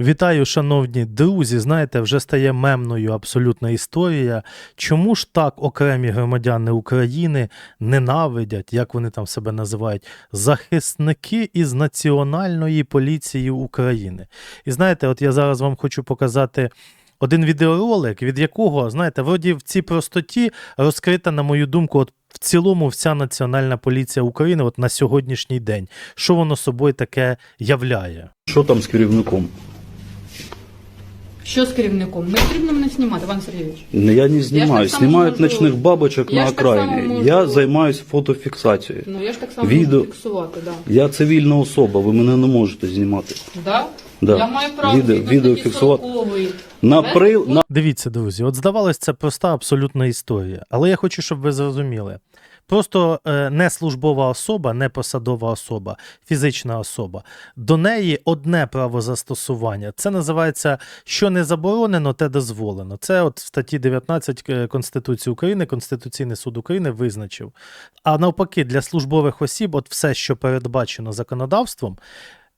Вітаю, шановні друзі. Знаєте, вже стає мемною абсолютна історія. Чому ж так окремі громадяни України ненавидять, як вони там себе називають, захисники із Національної поліції України? І знаєте, от я зараз вам хочу показати. Один відеоролик, від якого, знаєте, вроді в цій простоті розкрита, на мою думку, от в цілому вся Національна поліція України от на сьогоднішній день. Що воно собою таке являє? Що там з керівником? Що з керівником? Не потрібно мене знімати, Іван Сергійович. Не, Я не так знімаю. само Знімають можу- ночних бабочок Я на ж так само окраїні. можу- Я займаюся фотофіксацією. Ну я ж так само Відео- можу фіксувати, да. Я цивільна особа, ви мене не можете знімати. Да? Да. Я маю право Відео- згідно відео статті фіксувати. 40-ї. На Без- при... на... Дивіться, друзі, от здавалось, це проста абсолютна історія. Але я хочу, щоб ви зрозуміли. Просто е, не службова особа, не посадова особа, фізична особа. До неї одне право застосування. Це називається що не заборонено, те дозволено. Це от в статті 19 е, Конституції України Конституційний суд України визначив. А навпаки, для службових осіб, от все, що передбачено законодавством,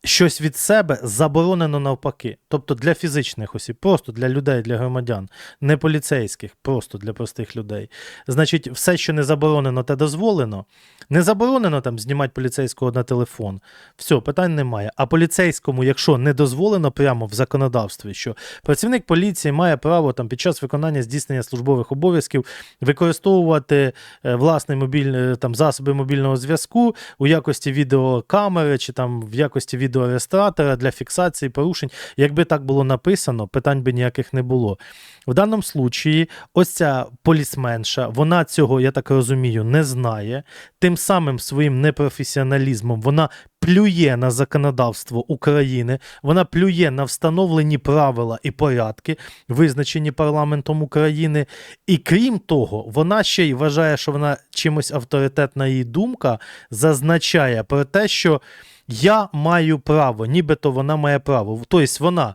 щось від себе заборонено навпаки. Тобто для фізичних осіб, просто для людей, для громадян, не поліцейських, просто для простих людей. Значить, все, що не заборонено, те дозволено. Не заборонено там знімати поліцейського на телефон. Все, питань немає. А поліцейському, якщо не дозволено прямо в законодавстві, що працівник поліції має право там під час виконання здійснення службових обов'язків використовувати е, власний мобільний там засоби мобільного зв'язку у якості відеокамери чи там в якості відеореєстратора для фіксації порушень. Якби так було написано, питань би ніяких не було. В даному случаї, ось ця полісменша, вона цього, я так розумію, не знає. Тим самим своїм непрофесіоналізмом вона плює на законодавство України, вона плює на встановлені правила і порядки, визначені парламентом України. І крім того, вона ще й вважає, що вона чимось авторитетна її думка зазначає про те, що я маю право, нібито вона має право. Тобто вона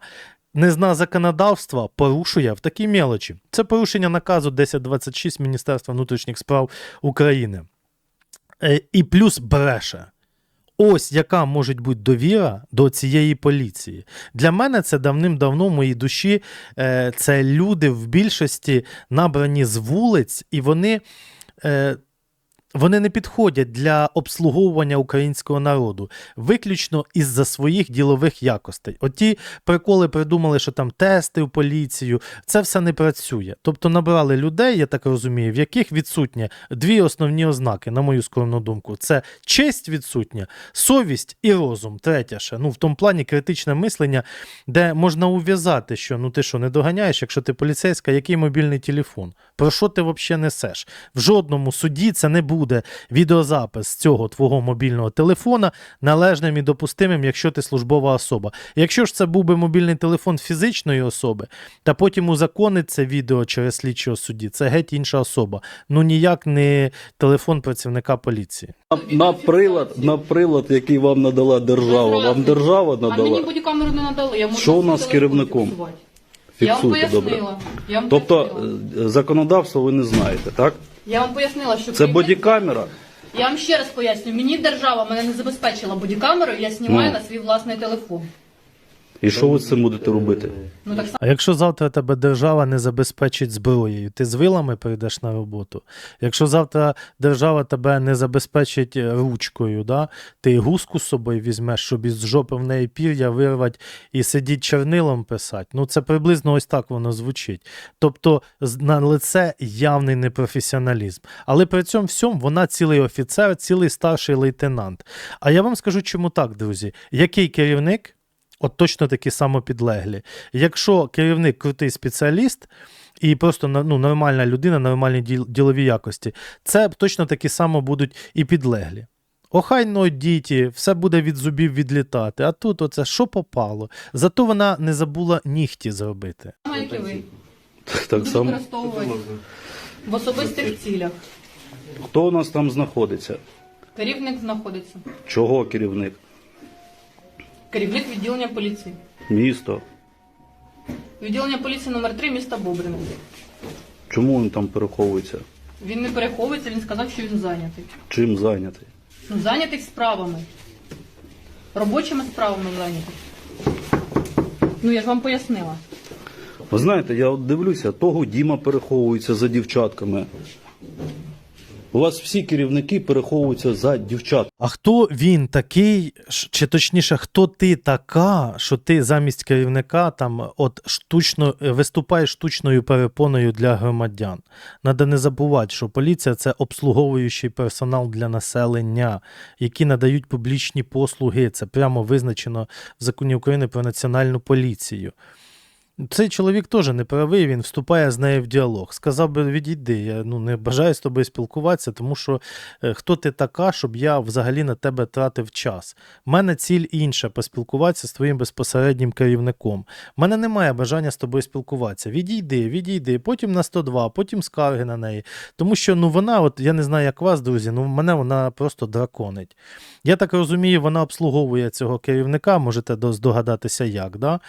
не зна законодавства, порушує в такій мелочі. Це порушення наказу 1026 Міністерства внутрішніх справ України. Е, І плюс бреше. Ось яка може бути довіра до цієї поліції. Для мене це давним-давно в моїй душі. е, Це люди в більшості набрані з вулиць, і вони. Вони не підходять для обслуговування українського народу виключно із-за своїх ділових якостей. Оті приколи придумали, що там тести в поліцію, це все не працює. Тобто набрали людей, я так розумію, в яких відсутні дві основні ознаки, на мою скромну думку: це честь відсутня, совість і розум. Третя ще. Ну, в тому плані критичне мислення, де можна ув'язати, що ну ти що, не доганяєш, якщо ти поліцейська, який мобільний телефон? Про що ти взагалі несеш? В жодному суді це не буде відеозапис цього твого мобільного телефона належним і допустимим, якщо ти службова особа. Якщо ж це був би мобільний телефон фізичної особи, та потім узаконить це відео через слідчого судді, це геть інша особа. Ну ніяк не телефон працівника поліції. На, на прилад, на прилад, який вам надала держава. Вам держава А мені надала. бодікамеру не надали. Я можу Що у нас з керівником? фіксувати. Я вам Фіксуйте добре. пояснила. Я вам Тобто пояснила. е, законодавство ви не знаєте, так? Я вам пояснила, що Це керівник- бодікамера. Я вам ще раз поясню. Мені держава мене не забезпечила бодікамерою, я знімаю Ну. на свій власний телефон. І що ви з цим будете робити? Ну. А якщо завтра тебе держава не забезпечить зброєю, ти з вилами прийдеш на роботу. Якщо завтра держава тебе не забезпечить е, ручкою, да, ти гуску з собою візьмеш, щоб із жопи в неї пір'я вирвати і сидіть чорнилом писати. Ну це приблизно ось так воно звучить. Тобто на лице явний непрофесіоналізм. Але при цьому всьому вона цілий офіцер, цілий старший лейтенант. А я вам скажу, чому так, друзі. Який керівник? От точно такі самопідлеглі. Якщо керівник крутий спеціаліст і просто ну, нормальна людина, нормальні діл- ділові якості, це точно такі само будуть і підлеглі. Охайно діті, все буде від зубів відлітати. А тут оце що попало. Зато вона не забула нігті зробити. Як і ви. Так само. використовувати в особистих цілях. Хто у нас там знаходиться? Керівник знаходиться. Чого керівник? Керівник відділення поліції. Місто. Відділення поліції номер 3 міста Бобрин. Чому він там переховується? Він не переховується, він сказав, що він зайнятий. Чим зайнятий? Ну, зайнятий справами. Робочими справами зайнятий. Ну я ж вам пояснила. Ви знаєте, я от дивлюся, того Діма переховується за дівчатками. У вас всі керівники переховуються за дівчат. А хто він такий, чи точніше, хто ти така, що ти замість керівника там от штучно е, виступаєш штучною перепоною для громадян? Надо не забувати, що поліція це обслуговуючий персонал для населення, які надають публічні послуги. Це прямо визначено в законі України про національну поліцію. Цей чоловік теж не правий, він вступає з нею в діалог. Сказав би, відійди, я ну, не бажаю з тобою спілкуватися, тому що е, хто ти така, щоб я взагалі на тебе тратив час. У мене ціль інша поспілкуватися з твоїм безпосереднім керівником. У мене немає бажання з тобою спілкуватися. Відійди, відійди, потім на 102, потім скарги на неї. Тому що ну, вона, от я не знаю, як вас, друзі, ну мене вона просто драконить. Я так розумію, вона обслуговує цього керівника, можете здогадатися як. Да?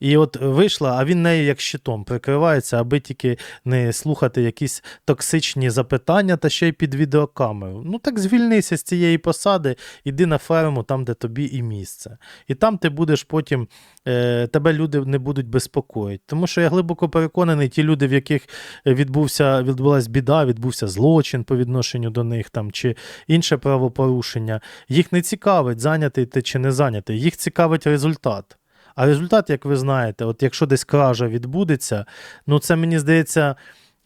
І от вийшла, а він нею як щитом прикривається, аби тільки не слухати якісь токсичні запитання та ще й під відеокамеру. Ну так звільнися з цієї посади, іди на ферму, там, де тобі і місце. І там ти будеш потім, е, тебе люди не будуть безпокоїти. Тому що я глибоко переконаний, ті люди, в яких відбувся, відбулась біда, відбувся злочин по відношенню до них там, чи інше правопорушення, їх не цікавить, зайнятий ти чи не зайнятий, їх цікавить результат. А результат, як ви знаєте, от якщо десь кража відбудеться, ну це мені здається.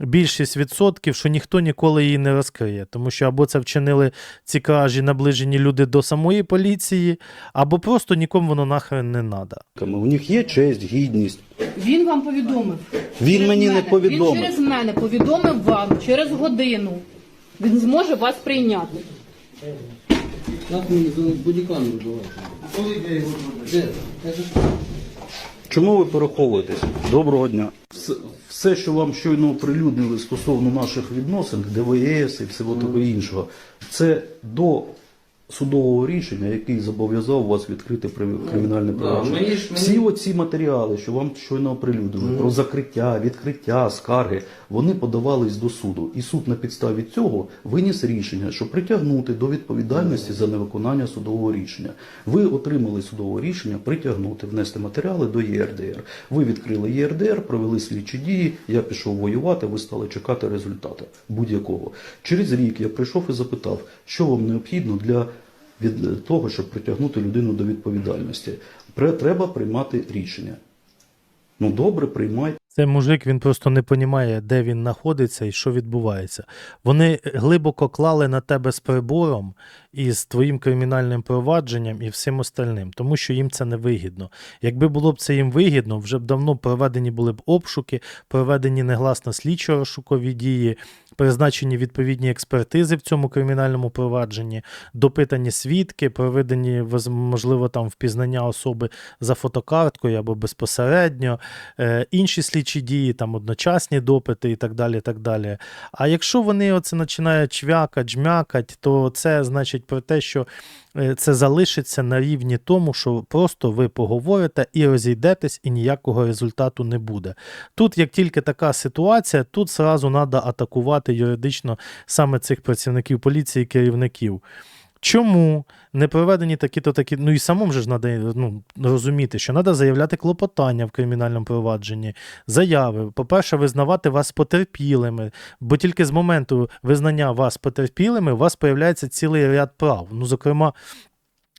Більшість відсотків, що ніхто ніколи її не розкриє, тому що або це вчинили ці кражі наближені люди до самої поліції, або просто нікому воно нахрен не треба. У них є честь, гідність. Він вам повідомив. Він Через мені не повідомив. Він через мене повідомив вам через годину. Він зможе вас прийняти. Как мені бодікамеру давати? Де? Я ж- Чому ви переховуєтесь? Доброго дня. Все, що вам щойно оприлюднили стосовно наших відносин, ДВС і всього того іншого, це до судового рішення, який зобов'язав вас відкрити при- кримінальне провадження. мені ж- Всі оці матеріали, що вам щойно оприлюднили, про закриття, відкриття, скарги, вони подавались до суду. І суд на підставі цього виніс рішення, що притягнути до відповідальності за невиконання судового рішення. Ви отримали судове рішення притягнути, внести матеріали до ЄРДР. Ви відкрили ЄРДР, провели слідчі дії, я пішов воювати, ви стали чекати результати будь-якого. Через рік я прийшов і запитав, що вам необхідно для від того, щоб притягнути людину до відповідальності. Треба приймати рішення. Ну добре, приймайте. Цей мужик він просто не розуміє, де він знаходиться і що відбувається. Вони глибоко клали на тебе з прибором і з твоїм кримінальним провадженням і всім остальним, тому що їм це не вигідно. Якби було б це їм вигідно, вже б давно проведені були б обшуки, проведені негласно слідчо-розшукові дії, призначені відповідні експертизи в цьому кримінальному провадженні, допитані свідки, проведені можливо там впізнання особи за фотокарткою або безпосередньо, е, інші слідчі дії, там одночасні допити і так далі. так далі. А якщо вони оце починають чвякать, жмякать, то це значить про те, що це залишиться на рівні тому, що просто ви поговорите і розійдетесь, і ніякого результату не буде. Тут, як тільки така ситуація, тут зразу треба атакувати юридично саме цих працівників поліції керівників. Чому не проведені такі-то такі. Ну і самому ж треба ну, розуміти, що треба заявляти клопотання в кримінальному провадженні, заяви. По-перше, визнавати вас потерпілими, бо тільки з моменту визнання вас потерпілими у вас появляється цілий ряд прав. Ну, зокрема,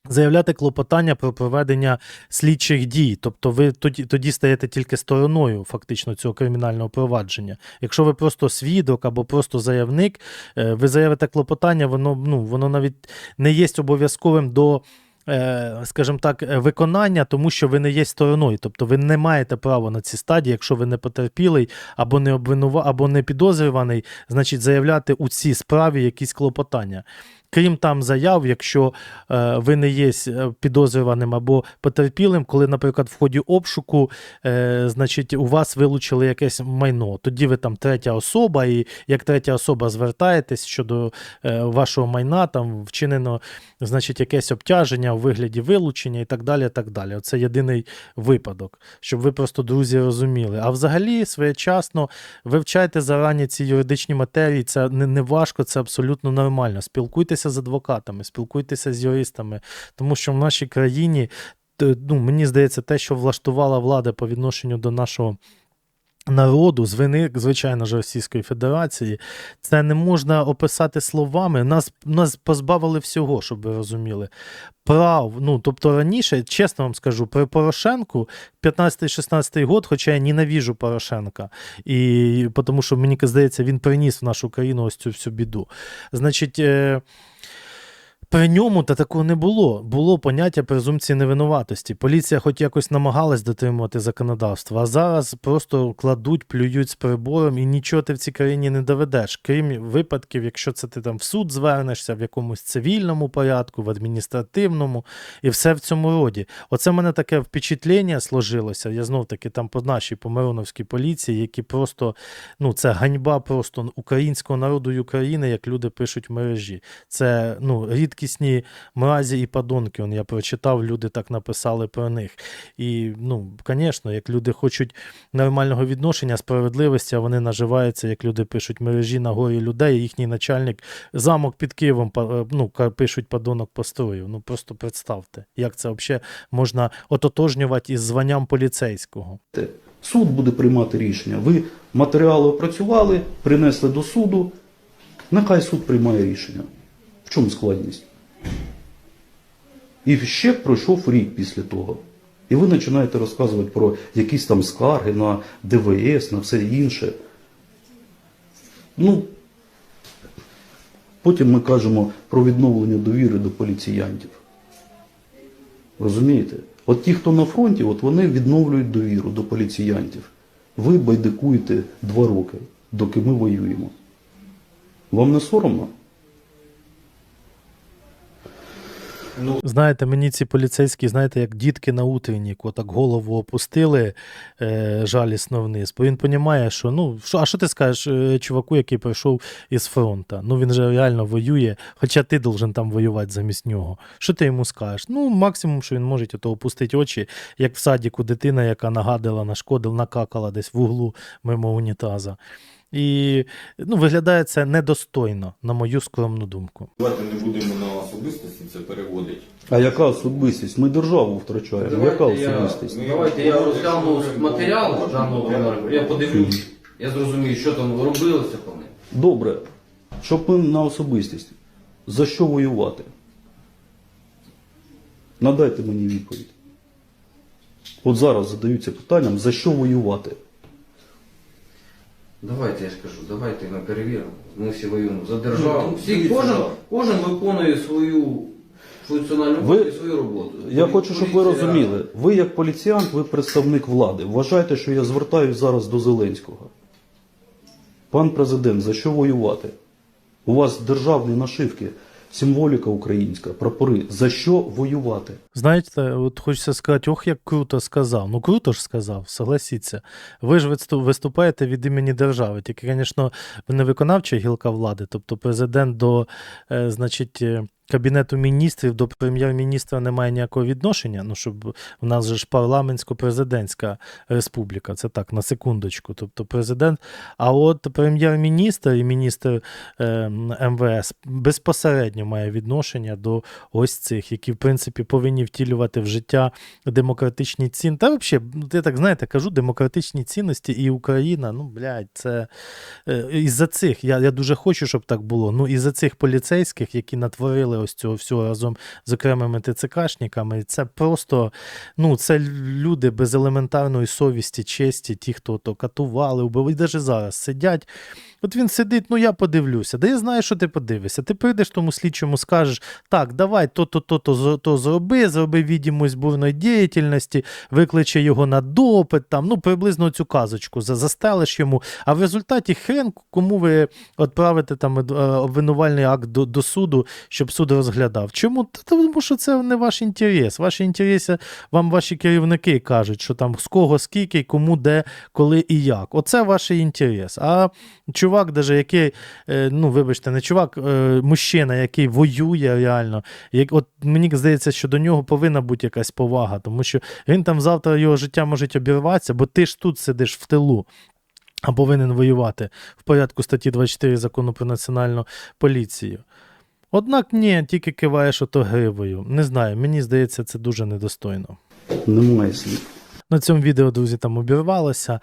заявляти клопотання про проведення слідчих дій. Тобто ви тоді, тоді стаєте тільки стороною фактично цього кримінального провадження. Якщо ви просто свідок або просто заявник, е, ви заявите клопотання, воно, ну, воно навіть не є обов'язковим до. е, Скажімо так, е, виконання, тому що ви не є стороною, тобто ви не маєте права на ці стадії, якщо ви не потерпілий або не обвинува, або не підозрюваний, значить заявляти у цій справі якісь клопотання. Крім там заяв, якщо е, ви не є е, підозрюваним або потерпілим, коли, наприклад, в ході обшуку, е, значить, у вас вилучили якесь майно, тоді ви там третя особа, і як третя особа звертаєтесь щодо е, вашого майна, там вчинено, значить, якесь обтяження у вигляді вилучення і так далі. так далі. Це єдиний випадок, щоб ви просто, друзі, розуміли. А взагалі, своєчасно вивчайте зарані ці юридичні матерії, це не, не важко, це абсолютно нормально. Спілкуйтеся з адвокатами, спілкуйтеся з юристами, тому що в нашій країні ну, мені здається, те, що влаштувала влада по відношенню до нашого. Народу з вини, звичайно ж, Російської Федерації, це не можна описати словами. Нас, нас позбавили всього, щоб ви розуміли. Прав. Ну, тобто раніше, чесно вам скажу, при Порошенку 15-16 год, хоча я ненавіжу Порошенка, і тому що мені здається, він приніс в нашу країну ось цю всю біду. Значить. Е, при ньому та такого не було. Було поняття презумпції невинуватості. Поліція хоч якось намагалась дотримувати законодавство, а зараз просто кладуть, плюють з прибором і нічого ти в цій країні не доведеш. Крім випадків, якщо це ти там в суд звернешся в якомусь цивільному порядку, в адміністративному, і все в цьому роді. Оце в мене таке впечатлення сложилося. Я знов таки там по нашій по Мироновській поліції, які просто ну це ганьба просто українського народу і України, як люди пишуть в мережі. Це ну рідкісні мразі і подонки. Он я прочитав, люди так написали про них. І ну, звісно, як люди хочуть нормального відношення, справедливості, а вони наживаються, як люди пишуть мережі на горі людей. Їхній начальник замок під Києвом е, ну, пишуть подонок построїв. Ну просто представте, як це взагалі можна ототожнювати із званням поліцейського. Суд буде приймати рішення. Ви матеріали опрацювали, принесли до суду. Нехай суд приймає рішення. В чому складність? І ще пройшов рік після того. І ви починаєте розказувати про якісь там скарги на ДВС, на все інше. Ну, потім ми кажемо про відновлення довіри до поліціянтів. Розумієте? От ті, хто на фронті, от вони відновлюють довіру до поліціянтів. Ви байдикуєте два роки, доки ми воюємо. Вам не соромно? Знаєте, мені ці поліцейські, знаєте, як дітки на утренніку, так голову опустили е, жалісно вниз. Бо він розуміє, що ну, що, а що ти скажеш е, чуваку, який прийшов із фронту? Ну він же реально воює, хоча ти должен там воювати замість нього. Що ти йому скажеш? Ну, максимум, що він може, то опустити очі, як в садіку дитина, яка нагадила, нашкодила, накакала десь в углу мимо унітаза. І ну, виглядає це недостойно, на мою скромну думку. Давайте не будемо на особистості це переводити. А яка особистість? Ми державу втрачаємо. яка особистість? давайте я розгляну матеріал даного номеру, я подивлюсь, я зрозумію, що там робилося по ним. Добре. Щоб ми на особистість. За що воювати? Надайте мені відповідь. От зараз задаються питанням, за що воювати? Давайте я ж кажу, давайте ми перевіримо. Ми всі воюємо за державу. Ну, Всі, дивіться, кожен, да. кожен виконує свою функціональну Ви- роботу і свою роботу. Я хочу, щоб ви Поліція- розуміли, ви як поліціянт, ви представник влади. Вважайте, що я звертаюсь зараз до Зеленського. Пан президент, за що воювати? У вас державні нашивки, символіка українська, прапори. За що воювати? Знаєте, от хочеться сказати, ох, як круто сказав. Ну круто ж сказав, согласіться. Ви ж виступаєте від імені держави. Тільки, звісно, не виконавча гілка влади, тобто президент до, е, значить. Кабінету міністрів до прем'єр-міністра немає ніякого відношення. Ну, щоб в нас же ж парламентсько-президентська республіка. Це так, на секундочку. Тобто президент. А от прем'єр-міністр і міністр е, МВС безпосередньо має відношення до ось цих, які, в принципі, повинні втілювати в життя демократичні цінності. Та взагалі, я так знаєте, кажу, демократичні цінності і Україна, ну, блядь, це е, із-за цих, я, я дуже хочу, щоб так було. Ну, із-за цих поліцейських, які натворили ось цього всього разом з окремими ТЦКшниками, це просто, ну, це люди без елементарної совісті, честі, ті, хто то катували, і навіть зараз сидять. От він сидить, ну я подивлюся. Да я знаю, що ти подивишся. Ти прийдеш тому слідчому, скажеш, так, давай то-то, то-то, то зроби, зроби відомість бурної діяльності, викличе його на допит, там, ну, приблизно цю казочку за- застелиш йому. А в результаті хрен, кому ви відправите там е, обвинувальний акт до, до суду, щоб суд розглядав. Чому? Тому що це не ваш інтерес. Ваші інтереси вам ваші керівники кажуть, що там з кого, скільки, кому, де, коли і як. Оце ваш інтерес. А чувак, даже який, е, ну вибачте, не чувак, е, мужчина, який воює реально, як, от мені здається, що до нього повинна бути якась повага, тому що він там завтра його життя може обірватися, бо ти ж тут сидиш в тилу. А повинен воювати в порядку статті 24 закону про національну поліцію. Однак ні, тільки киваєш ото гривою. Не знаю, мені здається, це дуже недостойно. Немає слів. На цьому відео, друзі, там обірвалося.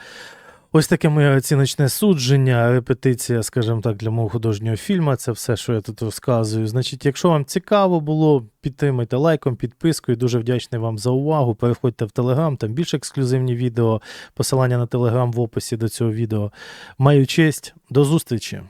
Ось таке моє оціночне судження, репетиція, скажімо так, для мого художнього фільму. Це все, що я тут розказую. Значить, якщо вам цікаво було, підтримайте лайком, підпискою. Дуже вдячний вам за увагу. Переходьте в Телеграм, там більш ексклюзивні відео. Посилання на Телеграм в описі до цього відео. Маю честь. До зустрічі.